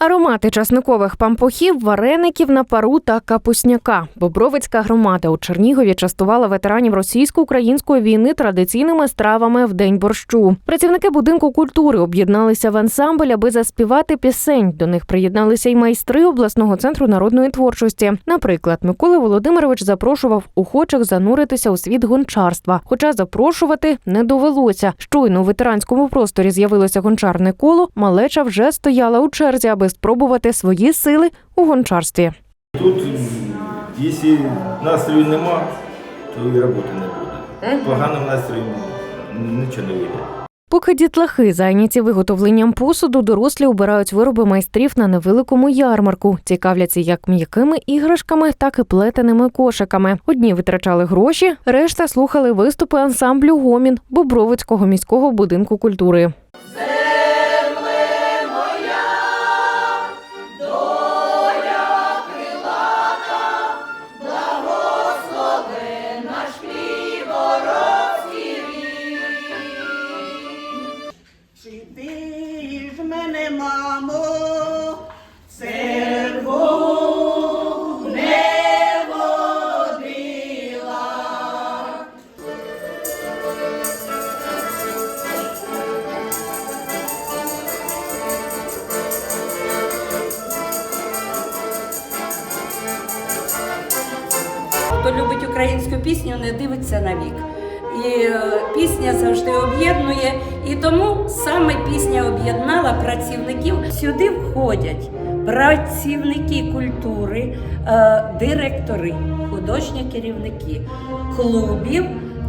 Аромати часникових пампухів, вареників на пару та капусняка. Бобровицька громада у Чернігові частувала ветеранів російсько-української війни традиційними стравами в день борщу. Працівники будинку культури об'єдналися в ансамбль, аби заспівати пісень. До них приєдналися й майстри обласного центру народної творчості. Наприклад, Микола Володимирович запрошував охочих зануритися у світ гончарства. Хоча запрошувати не довелося. Щойно у ветеранському просторі з'явилося гончарне коло. Малеча вже стояла у черзі, аби спробувати свої сили у гончарстві. Тут, якщо настрою нема, то і роботи не буде. Поганим настроєм нічого не вийде. Поки дітлахи зайняті виготовленням посуду, дорослі обирають вироби майстрів на невеликому ярмарку. Цікавляться як м'якими іграшками, так і плетеними кошиками. Одні витрачали гроші, решта слухали виступи ансамблю Гомін Бобровицького міського будинку культури. Мене, мамо, церву не водила? Хто любить українську пісню, не дивиться на вік. І е, пісня завжди об'єднує. І тому саме пісня об'єднала працівників. Сюди входять працівники культури, е, директори, художні керівники клубів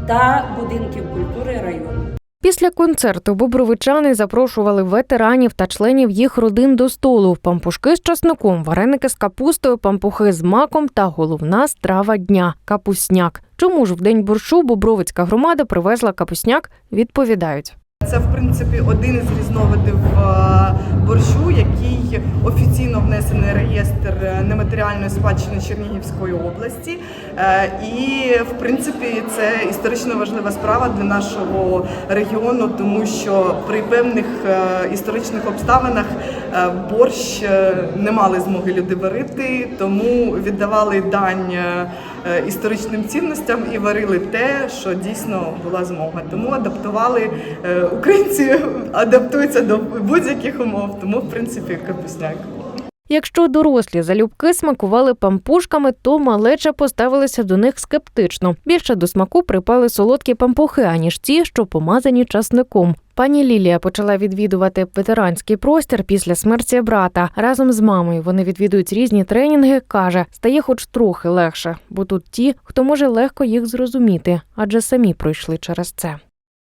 та будинків культури району. Після концерту бобровичани запрошували ветеранів та членів їх родин до столу. Пампушки з часником, вареники з капустою, пампухи з маком та головна страва дня капусняк. Чому ж в день борщу Бобровицька громада привезла капусняк? Відповідають. Це в принципі один із різновидів е, борщу, який офіційно внесений в реєстр е, нематеріальної спадщини Чернігівської області. Е, І в принципі це історично важлива справа для нашого регіону, тому що при певних історичних обставинах борщ не мали змоги люди варити, тому віддавали дань історичним цінностям і варили те, що дійсно була змога. Тому адаптували українці адаптуються до будь-яких умов, тому в принципі капусняк. Якщо дорослі залюбки смакували пампушками, то малеча поставилися до них скептично. Більше до смаку припали солодкі пампухи, аніж ті, що помазані часником. Пані Лілія почала відвідувати ветеранський простір після смерті брата. Разом з мамою вони відвідують різні тренінги. каже, стає хоч трохи легше, бо тут ті, хто може легко їх зрозуміти, адже самі пройшли через це.